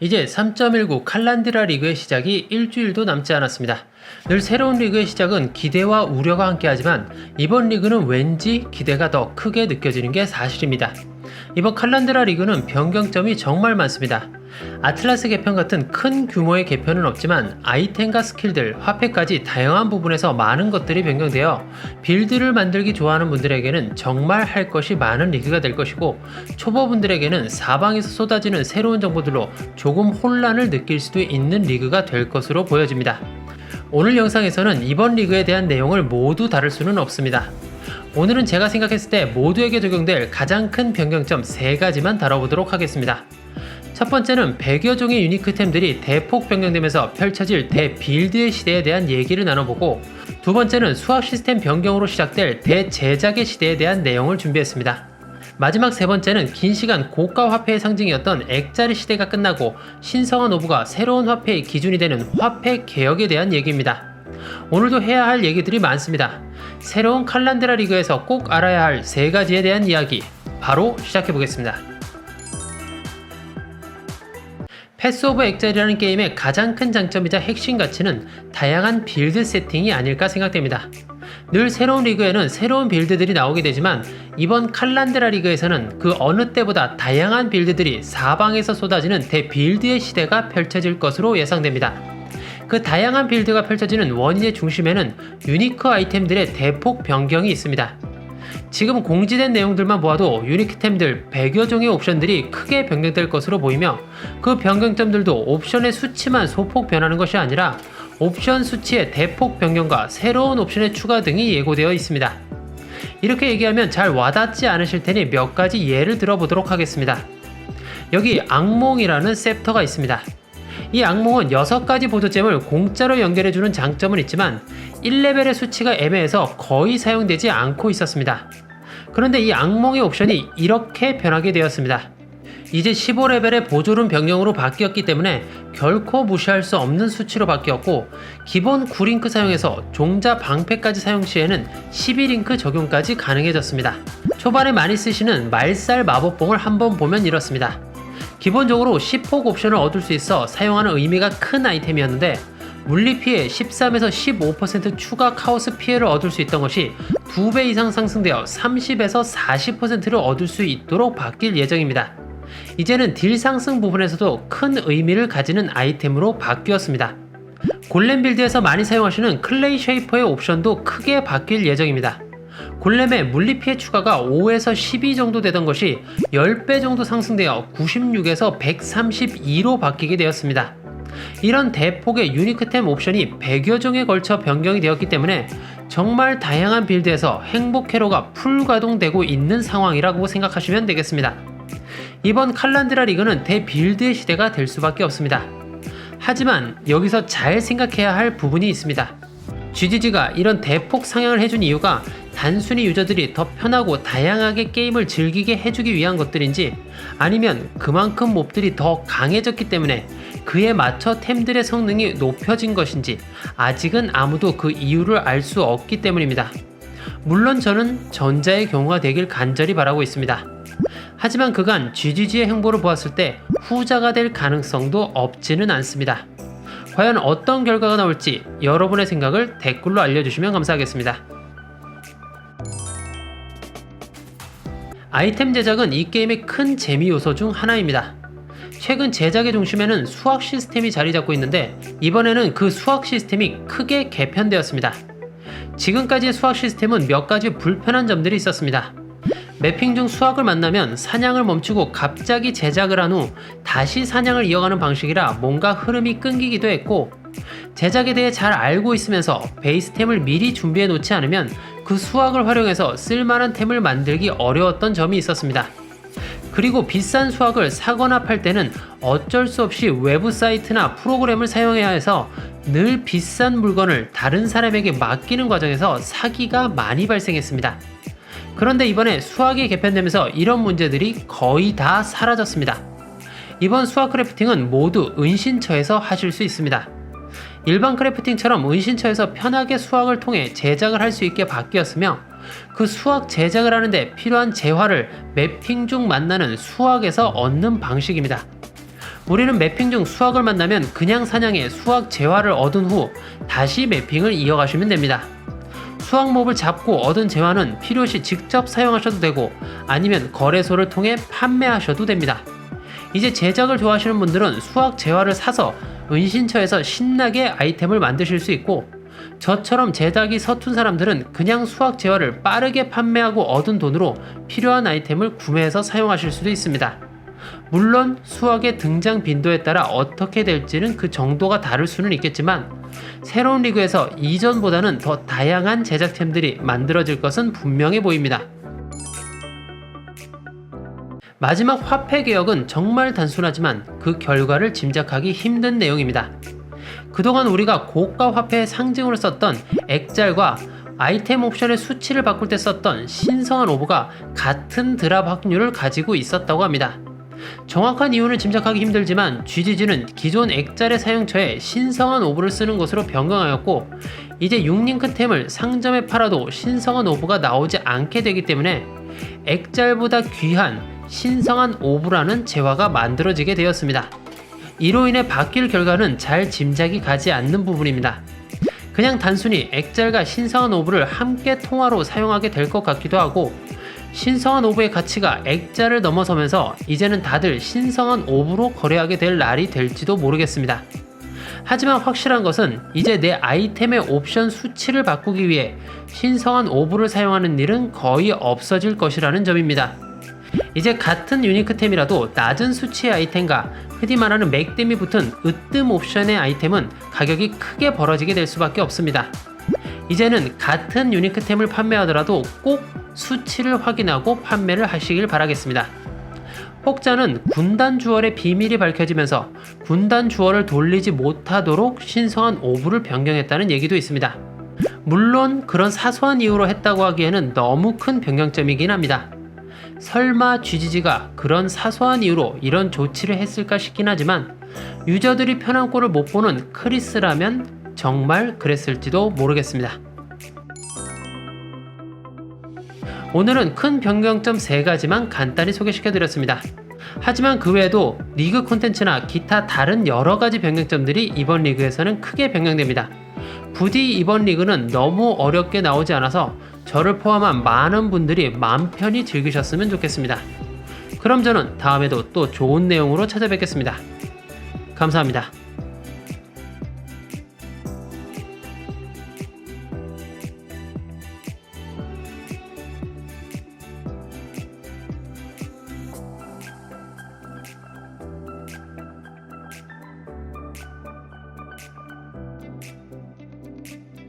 이제 3.19 칼란드라 리그의 시작이 일주일도 남지 않았습니다. 늘 새로운 리그의 시작은 기대와 우려가 함께하지만 이번 리그는 왠지 기대가 더 크게 느껴지는 게 사실입니다. 이번 칼란드라 리그는 변경점이 정말 많습니다. 아틀라스 개편 같은 큰 규모의 개편은 없지만 아이템과 스킬들, 화폐까지 다양한 부분에서 많은 것들이 변경되어 빌드를 만들기 좋아하는 분들에게는 정말 할 것이 많은 리그가 될 것이고 초보분들에게는 사방에서 쏟아지는 새로운 정보들로 조금 혼란을 느낄 수도 있는 리그가 될 것으로 보여집니다. 오늘 영상에서는 이번 리그에 대한 내용을 모두 다룰 수는 없습니다. 오늘은 제가 생각했을 때 모두에게 적용될 가장 큰 변경점 3가지만 다뤄보도록 하겠습니다. 첫 번째는 100여 종의 유니크템들이 대폭 변경되면서 펼쳐질 대빌드의 시대에 대한 얘기를 나눠보고 두 번째는 수학 시스템 변경으로 시작될 대제작의 시대에 대한 내용을 준비했습니다. 마지막 세 번째는 긴 시간 고가 화폐의 상징이었던 액자리 시대가 끝나고 신성한 오브가 새로운 화폐의 기준이 되는 화폐 개혁에 대한 얘기입니다. 오늘도 해야 할 얘기들이 많습니다. 새로운 칼란드라 리그에서 꼭 알아야 할 세 가지에 대한 이야기 바로 시작해 보겠습니다. 패스 오브 엑젤이라는 게임의 가장 큰 장점이자 핵심 가치는 다양한 빌드 세팅이 아닐까 생각됩니다. 늘 새로운 리그에는 새로운 빌드들이 나오게 되지만 이번 칼란드라 리그에서는 그 어느 때보다 다양한 빌드들이 사방에서 쏟아지는 대빌드의 시대가 펼쳐질 것으로 예상됩니다. 그 다양한 빌드가 펼쳐지는 원인의 중심에는 유니크 아이템들의 대폭 변경이 있습니다. 지금 공지된 내용들만 보아도 유니크템들 100여 종의 옵션들이 크게 변경될 것으로 보이며 그 변경점들도 옵션의 수치만 소폭 변하는 것이 아니라 옵션 수치의 대폭 변경과 새로운 옵션의 추가 등이 예고되어 있습니다. 이렇게 얘기하면 잘 와닿지 않으실 테니 몇 가지 예를 들어보도록 하겠습니다. 여기 악몽이라는 셉터가 있습니다. 이 악몽은 6가지 보조잼을 공짜로 연결해주는 장점은 있지만 1레벨의 수치가 애매해서 거의 사용되지 않고 있었습니다. 그런데 이 악몽의 옵션이 이렇게 변하게 되었습니다. 이제 15레벨의 보조룸 변경으로 바뀌었기 때문에 결코 무시할 수 없는 수치로 바뀌었고 기본 9링크 사용에서 종자 방패까지 사용 시에는 12링크 적용까지 가능해졌습니다. 초반에 많이 쓰시는 말살 마법봉을 한번 보면 이렇습니다. 기본적으로 10폭 옵션을 얻을 수 있어 사용하는 의미가 큰 아이템이었는데 물리 피해 13에서 15% 추가 카오스 피해를 얻을 수 있던 것이 2배 이상 상승되어 30에서 40%를 얻을 수 있도록 바뀔 예정입니다. 이제는 딜 상승 부분에서도 큰 의미를 가지는 아이템으로 바뀌었습니다. 골렘 빌드에서 많이 사용하시는 클레이 쉐이퍼의 옵션도 크게 바뀔 예정입니다. 골렘의 물리 피해 추가가 5에서 12 정도 되던 것이 10배 정도 상승되어 96에서 132로 바뀌게 되었습니다. 이런 대폭의 유니크템 옵션이 100여 종에 걸쳐 변경이 되었기 때문에 정말 다양한 빌드에서 행복 회로가 풀 가동되고 있는 상황이라고 생각하시면 되겠습니다. 이번 칼란드라 리그는 대빌드의 시대가 될 수밖에 없습니다. 하지만 여기서 잘 생각해야 할 부분이 있습니다. GGG가 이런 대폭 상향을 해준 이유가 단순히 유저들이 더 편하고 다양하게 게임을 즐기게 해주기 위한 것들인지 아니면 그만큼 몹들이 더 강해졌기 때문에 그에 맞춰 템들의 성능이 높여진 것인지 아직은 아무도 그 이유를 알 수 없기 때문입니다. 물론 저는 전자의 경우가 되길 간절히 바라고 있습니다. 하지만 그간 GGG의 행보를 보았을 때 후자가 될 가능성도 없지는 않습니다. 과연 어떤 결과가 나올지 여러분의 생각을 댓글로 알려주시면 감사하겠습니다. 아이템 제작은 이 게임의 큰 재미 요소 중 하나입니다. 최근 제작의 중심에는 수학 시스템이 자리 잡고 있는데 이번에는 그 수학 시스템이 크게 개편되었습니다. 지금까지의 수학 시스템은 몇 가지 불편한 점들이 있었습니다. 매핑 중 수학을 만나면 사냥을 멈추고 갑자기 제작을 한 후 다시 사냥을 이어가는 방식이라 뭔가 흐름이 끊기기도 했고 제작에 대해 잘 알고 있으면서 베이스템을 미리 준비해 놓지 않으면 그 수학을 활용해서 쓸만한 템을 만들기 어려웠던 점이 있었습니다. 그리고 비싼 수학을 사거나 팔 때는 어쩔 수 없이 외부 사이트나 프로그램을 사용해야 해서 늘 비싼 물건을 다른 사람에게 맡기는 과정에서 사기가 많이 발생했습니다. 그런데 이번에 수학이 개편되면서 이런 문제들이 거의 다 사라졌습니다. 이번 수학 크래프팅은 모두 은신처에서 하실 수 있습니다. 일반 크래프팅처럼 은신처에서 편하게 수학을 통해 제작을 할 수 있게 바뀌었으며 그 수학 제작을 하는데 필요한 재화를 매핑 중 만나는 수학에서 얻는 방식입니다. 우리는 매핑 중 수학을 만나면 그냥 사냥해 수학 재화를 얻은 후 다시 매핑을 이어가시면 됩니다. 수학 몹을 잡고 얻은 재화는 필요시 직접 사용하셔도 되고 아니면 거래소를 통해 판매하셔도 됩니다. 이제 제작을 좋아하시는 분들은 수학 재화를 사서 은신처에서 신나게 아이템을 만드실 수 있고 저처럼 제작이 서툰 사람들은 그냥 수학 재화를 빠르게 판매하고 얻은 돈으로 필요한 아이템을 구매해서 사용하실 수도 있습니다. 물론 수학의 등장 빈도에 따라 어떻게 될지는 그 정도가 다를 수는 있겠지만 새로운 리그에서 이전보다는 더 다양한 제작템들이 만들어질 것은 분명해 보입니다. 마지막 화폐 개혁은 정말 단순하지만 그 결과를 짐작하기 힘든 내용입니다. 그동안 우리가 고가 화폐의 상징으로 썼던 액잘과 아이템 옵션의 수치를 바꿀 때 썼던 신성한 오브가 같은 드랍 확률을 가지고 있었다고 합니다. 정확한 이유는 짐작하기 힘들지만 GGG는 기존 액잘의 사용처에 신성한 오브를 쓰는 것으로 변경하였고 이제 6링크템을 상점에 팔아도 신성한 오브가 나오지 않게 되기 때문에 액잘보다 귀한 신성한 오브라는 재화가 만들어지게 되었습니다. 이로 인해 바뀔 결과는 잘 짐작이 가지 않는 부분입니다. 그냥 단순히 액잘과 신성한 오브를 함께 통화로 사용하게 될 것 같기도 하고 신성한 오브의 가치가 액자를 넘어서면서 이제는 다들 신성한 오브로 거래하게 될 날이 될지도 모르겠습니다. 하지만 확실한 것은 이제 내 아이템의 옵션 수치를 바꾸기 위해 신성한 오브를 사용하는 일은 거의 없어질 것이라는 점입니다. 이제 같은 유니크템이라도 낮은 수치의 아이템과 흔히 말하는 맥댐이 붙은 으뜸 옵션의 아이템은 가격이 크게 벌어지게 될 수밖에 없습니다. 이제는 같은 유니크템을 판매하더라도 꼭 수치를 확인하고 판매를 하시길 바라겠습니다. 혹자는 군단 주얼의 비밀이 밝혀지면서 군단 주얼을 돌리지 못하도록 신성한 오브를 변경했다는 얘기도 있습니다. 물론 그런 사소한 이유로 했다고 하기에는 너무 큰 변경점이긴 합니다. 설마 GGG가 그런 사소한 이유로 이런 조치를 했을까 싶긴 하지만 유저들이 편한 꼴을 못 보는 크리스라면 정말 그랬을지도 모르겠습니다. 오늘은 큰 변경점 3가지만 간단히 소개시켜드렸습니다. 하지만 그 외에도 리그 콘텐츠나 기타 다른 여러 가지 변경점들이 이번 리그에서는 크게 변경됩니다. 부디 이번 리그는 너무 어렵게 나오지 않아서 저를 포함한 많은 분들이 마음 편히 즐기셨으면 좋겠습니다. 그럼 저는 다음에도 또 좋은 내용으로 찾아뵙겠습니다. 감사합니다.